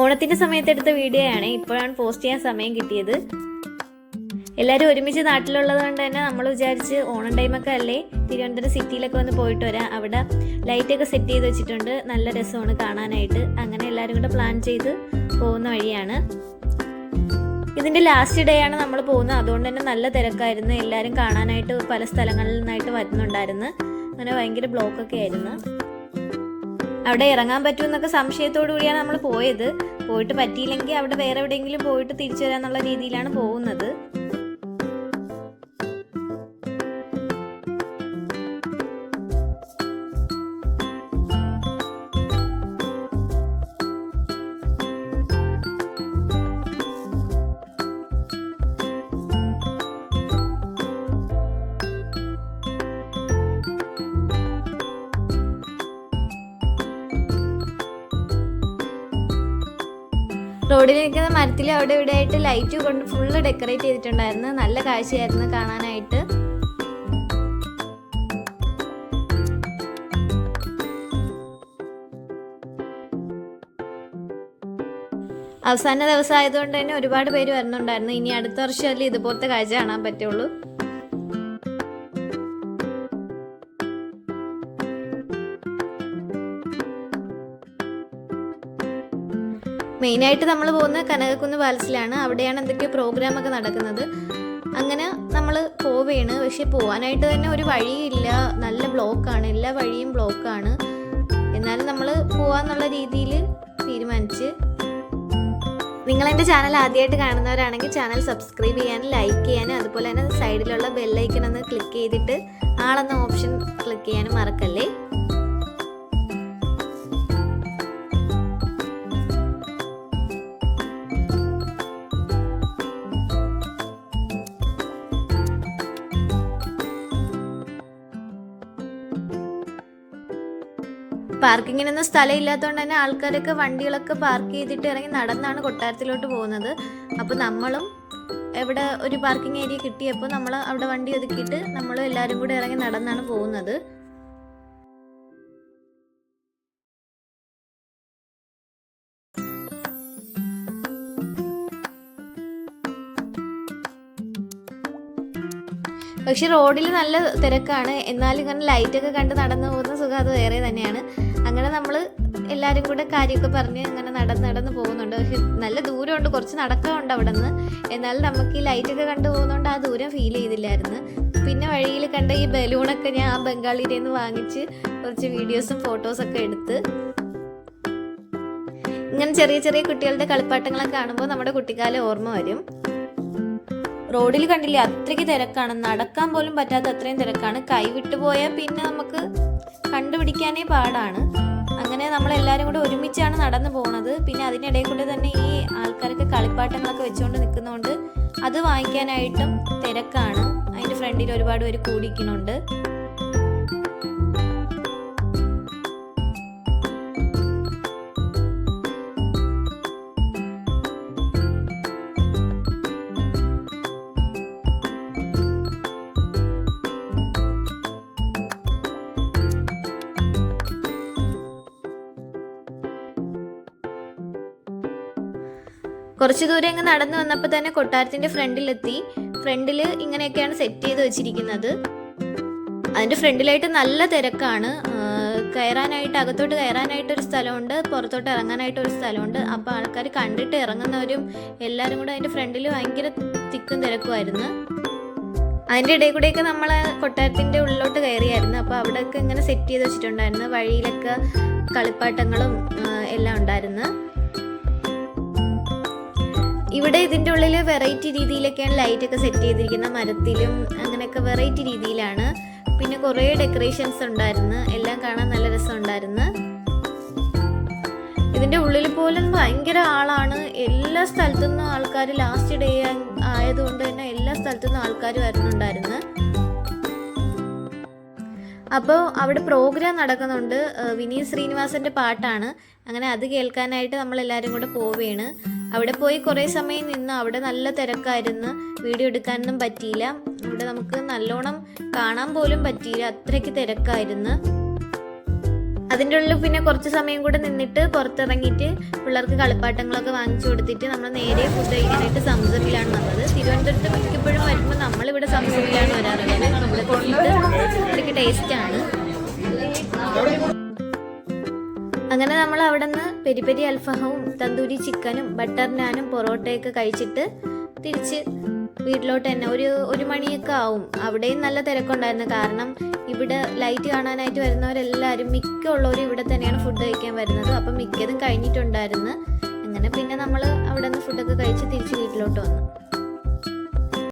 ഓണത്തിന്റെ സമയത്തെടുത്ത വീഡിയോ ആണ്. ഇപ്പോഴാണ് പോസ്റ്റ് ചെയ്യാൻ സമയം കിട്ടിയത്. എല്ലാവരും ഒരുമിച്ച് നാട്ടിലുള്ളത് കൊണ്ട് തന്നെ നമ്മൾ വിചാരിച്ച് ഓണം ടൈമൊക്കെ അല്ലേ? തിരുവനന്തപുരം സിറ്റിയിലൊക്കെ വന്ന് പോയിട്ട് വരാം. അവിടെ ലൈറ്റൊക്കെ സെറ്റ് ചെയ്ത് വെച്ചിട്ടുണ്ട്. നല്ല രസമാണ് കാണാനായിട്ട്. അങ്ങനെ എല്ലാവരും കൂടെ പ്ലാൻ ചെയ്ത് പോകുന്ന വഴിയാണ്. ഇതിന്റെ ലാസ്റ്റ് ഡേ ആണ് നമ്മൾ പോകുന്നത്. അതുകൊണ്ട് തന്നെ നല്ല തിരക്കായിരുന്നു. എല്ലാവരും കാണാനായിട്ട് പല സ്ഥലങ്ങളിൽ നിന്നായിട്ട് വരുന്നുണ്ടായിരുന്നു. അങ്ങനെ ഭയങ്കര ബ്ലോക്കൊക്കെ ആയിരുന്നു. അവിടെ ഇറങ്ങാൻ പറ്റുമെന്നൊക്കെ സംശയത്തോടു കൂടിയാണ് നമ്മൾ പോയത്. പോയിട്ട് പറ്റിയില്ലെങ്കിൽ അവിടെ വേറെ എവിടെയെങ്കിലും പോയിട്ട് തിരിച്ചു വരാന്നുള്ള രീതിയിലാണ് പോകുന്നത്. റോഡിൽ നിൽക്കുന്ന മരത്തിൽ അവിടെ ഇവിടെ ആയിട്ട് ലൈറ്റ് കൊണ്ട് ഫുള്ള് ഡെക്കറേറ്റ് ചെയ്തിട്ടുണ്ടായിരുന്നു. നല്ല കാഴ്ചയായിരുന്നു കാണാനായിട്ട്. അവസാന ദിവസമായതുകൊണ്ട് തന്നെ ഒരുപാട് പേര് വരുന്നുണ്ടായിരുന്നു ഇനി അടുത്ത വർഷമല്ലേ ഇതുപോലത്തെ കാഴ്ച കാണാൻ പറ്റുള്ളൂ. മെയിനായിട്ട് നമ്മൾ പോകുന്നത് കനകക്കുന്ന് പാലസിലാണ്. അവിടെയാണ് എന്തൊക്കെയോ പ്രോഗ്രാമൊക്കെ നടക്കുന്നത്. അങ്ങനെ നമ്മൾ പോവുകയാണ് പക്ഷെ പോവാനായിട്ട് തന്നെ ഒരു വഴിയില്ല. നല്ല ബ്ലോക്കാണ്. എല്ലാ വഴിയും ബ്ലോക്കാണ്. എന്നാലും നമ്മൾ പോവാന്നുള്ള രീതിയിൽ തീരുമാനിച്ച് നിങ്ങൾ എന്റെ ചാനൽ ആദ്യമായിട്ട് കാണുന്നവരാണെങ്കിൽ ചാനൽ സബ്സ്ക്രൈബ് ചെയ്യാനും ലൈക്ക് ചെയ്യാനും അതുപോലെ തന്നെ സൈഡിലുള്ള ബെല്ലൈക്കൺ ഒന്ന് ക്ലിക്ക് ചെയ്തിട്ട് ആളെന്ന ഓപ്ഷൻ ക്ലിക്ക് ചെയ്യാനും മറക്കല്ലേ? പാർക്കിങ്ങിനൊന്നും സ്ഥലം ഇല്ലാത്തതുകൊണ്ട് തന്നെ ആൾക്കാരൊക്കെ വണ്ടികളൊക്കെ പാർക്ക് ചെയ്തിട്ട് ഇറങ്ങി നടന്നാണ് കൊട്ടാരത്തിലോട്ട് പോകുന്നത്. അപ്പോൾ നമ്മളും എവിടെ ഒരു പാർക്കിംഗ് ഏരിയ കിട്ടിയപ്പോൾ നമ്മൾ അവിടെ വണ്ടി ഒതുക്കിയിട്ട് നമ്മൾ എല്ലാവരും കൂടെ ഇറങ്ങി നടന്നാണ് പോകുന്നത്. പക്ഷെ റോഡിൽ നല്ല തിരക്കാണ്. എന്നാലും ഇങ്ങനെ ലൈറ്റൊക്കെ കണ്ട് നടന്നു പോകുന്ന സുഖം അത് വേറെ തന്നെയാണ്. അങ്ങനെ നമ്മൾ എല്ലാവരും കൂടെ കാര്യമൊക്കെ പറഞ്ഞ് അങ്ങനെ നടന്ന് നടന്ന് പോകുന്നുണ്ട്. പക്ഷെ നല്ല ദൂരമുണ്ട്. കുറച്ച് നടക്കാറുണ്ട് അവിടെ നിന്ന് എന്നാലും നമുക്ക് ഈ ലൈറ്റൊക്കെ കണ്ടു പോകുന്നതുകൊണ്ട് ആ ദൂരം ഫീൽ ചെയ്തില്ലായിരുന്നു. പിന്നെ വഴിയിൽ കണ്ട ഈ ബലൂണൊക്കെ ഞാൻ ആ ബംഗാളിയിൽ നിന്ന് വാങ്ങിച്ച് കുറച്ച് വീഡിയോസും ഫോട്ടോസൊക്കെ എടുത്ത് ഇങ്ങനെ ചെറിയ ചെറിയ കുട്ടികളുടെ കളിപ്പാട്ടങ്ങളൊക്കെ കാണുമ്പോൾ നമ്മുടെ കുട്ടിക്കാലം ഓർമ്മ വരും. റോഡിൽ കണ്ടില്ലേ അത്രയ്ക്ക് തിരക്കാണ്. നടക്കാൻ പോലും പറ്റാത്ത അത്രയും തിരക്കാണ്. കൈവിട്ടു പോയാൽ പിന്നെ നമുക്ക് കണ്ടുപിടിക്കാനേ പാടാണ്. അങ്ങനെ നമ്മൾ എല്ലാവരും കൂടെ ഒരുമിച്ചാണ് നടന്നു പോണത്. പിന്നെ അതിനിടയിൽ കൂടെ തന്നെ ഈ ആൾക്കാരൊക്കെ കളിപ്പാട്ടങ്ങളൊക്കെ വെച്ചുകൊണ്ട് നിൽക്കുന്നതുകൊണ്ട് അത് വാങ്ങിക്കാനായിട്ടും തിരക്കാണ്. അതിന്റെ ഫ്രണ്ടിൽ ഒരുപാട് പേര് കൂടിക്കുന്നുണ്ട് കുറച്ച് ദൂരം ഇങ്ങ് നടന്നു വന്നപ്പോൾ തന്നെ കൊട്ടാരത്തിന്റെ ഫ്രണ്ടിലെത്തി. ഫ്രണ്ടിൽ ഇങ്ങനെയൊക്കെയാണ് സെറ്റ് ചെയ്ത് വെച്ചിരിക്കുന്നത്. അതിന്റെ ഫ്രണ്ടിലായിട്ട് നല്ല തിരക്കാണ്. കയറാനായിട്ട് അകത്തോട്ട് കയറാനായിട്ട് ഒരു സ്ഥലമുണ്ട് പുറത്തോട്ട് ഇറങ്ങാനായിട്ട് ഒരു സ്ഥലമുണ്ട്. അപ്പോൾ ആൾക്കാർ കണ്ടിട്ട് ഇറങ്ങുന്നവരും എല്ലാവരും കൂടെ അതിന്റെ ഫ്രണ്ടിൽ ഭയങ്കര തിക്കും തിരക്കുമായിരുന്നു. അതിന്റെ ഇടയിൽ കൂടെയൊക്കെ നമ്മൾ കൊട്ടാരത്തിന്റെ ഉള്ളിലോട്ട് കയറിയായിരുന്നു. അപ്പോൾ അവിടെയൊക്കെ ഇങ്ങനെ സെറ്റ് ചെയ്ത് വെച്ചിട്ടുണ്ടായിരുന്നു. വഴിയിലൊക്കെ കളിപ്പാട്ടങ്ങളും എല്ലാം ഉണ്ടായിരുന്നു. ഇവിടെ ഇതിന്റെ ഉള്ളിൽ വെറൈറ്റി രീതിയിലൊക്കെയാണ് ലൈറ്റൊക്കെ സെറ്റ് ചെയ്തിരിക്കുന്നത്. മരത്തിലും അങ്ങനെയൊക്കെ വെറൈറ്റി രീതിയിലാണ്. പിന്നെ കുറേ ഡെക്കറേഷൻസ് ഉണ്ടായിരുന്നു. എല്ലാം കാണാൻ നല്ല രസം രസമുണ്ടായിരുന്നു. ഇതിന്റെ ഉള്ളിൽ പോലും ഭയങ്കര ആളാണ്. എല്ലാ സ്ഥലത്തു നിന്നും ആൾക്കാർ ലാസ്റ്റ് ഡേ ആയതുകൊണ്ട് തന്നെ എല്ലാ സ്ഥലത്തു നിന്നും ആൾക്കാർ വരുന്നുണ്ടായിരുന്നു. അപ്പോൾ അവിടെ പ്രോഗ്രാം നടക്കുന്നുണ്ട്. വിനീത് ശ്രീനിവാസന്റെ പാട്ടാണ്. അങ്ങനെ അത് കേൾക്കാനായിട്ട് നമ്മൾ എല്ലാവരും കൂടെ പോവുകയാണ്. അവിടെ പോയി കുറേ സമയം നിന്ന് അവിടെ നല്ല തിരക്കായിരുന്നു. വീഡിയോ എടുക്കാനൊന്നും പറ്റിയില്ല. അവിടെ നമുക്ക് നല്ലോണം കാണാൻ പോലും പറ്റിയില്ല. അത്രയ്ക്ക് തിരക്കായിരുന്നു. അതിന്റെ ഉള്ളിൽ പിന്നെ കുറച്ച് സമയം കൂടെ നിന്നിട്ട് പുറത്തിറങ്ങിയിട്ട് പിള്ളേർക്ക് കളിപ്പാട്ടങ്ങളൊക്കെ വാങ്ങിച്ചു കൊടുത്തിട്ട് നമ്മൾ നേരെ ഫുഡ് കഴിക്കാനായിട്ട് സംസമിലാണ് വന്നത്. തിരുവനന്തപുരത്ത് മിക്കപ്പോഴും വരുമ്പോൾ നമ്മളിവിടെ സംസമിലാണ് വരാറുള്ളത്. കൊണ്ടിട്ട് അത്രയ്ക്ക് ടേസ്റ്റാണ് അങ്ങനെ നമ്മൾ അവിടെ നിന്ന് പെരി പെരി അൽഫഹവും തന്തൂരി ചിക്കനും ബട്ടർ നാനും പൊറോട്ടയൊക്കെ കഴിച്ചിട്ട് തിരിച്ച് വീട്ടിലോട്ട് തന്നെ. ഒരു ഒരു മണിയൊക്കെ ആവും. അവിടെയും നല്ല തിരക്കുണ്ടായിരുന്നു. കാരണം ഇവിടെ ലൈറ്റ് കാണാനായിട്ട് വരുന്നവരെല്ലാവരും മിക്ക ഉള്ളവരും ഇവിടെ തന്നെയാണ് ഫുഡ് കഴിക്കാൻ വരുന്നത്. അപ്പം മിക്കതും കഴിഞ്ഞിട്ടുണ്ടായിരുന്നു. അങ്ങനെ പിന്നെ നമ്മൾ അവിടെ നിന്ന് ഫുഡൊക്കെ കഴിച്ച് തിരിച്ച് വീട്ടിലോട്ട് വന്നു.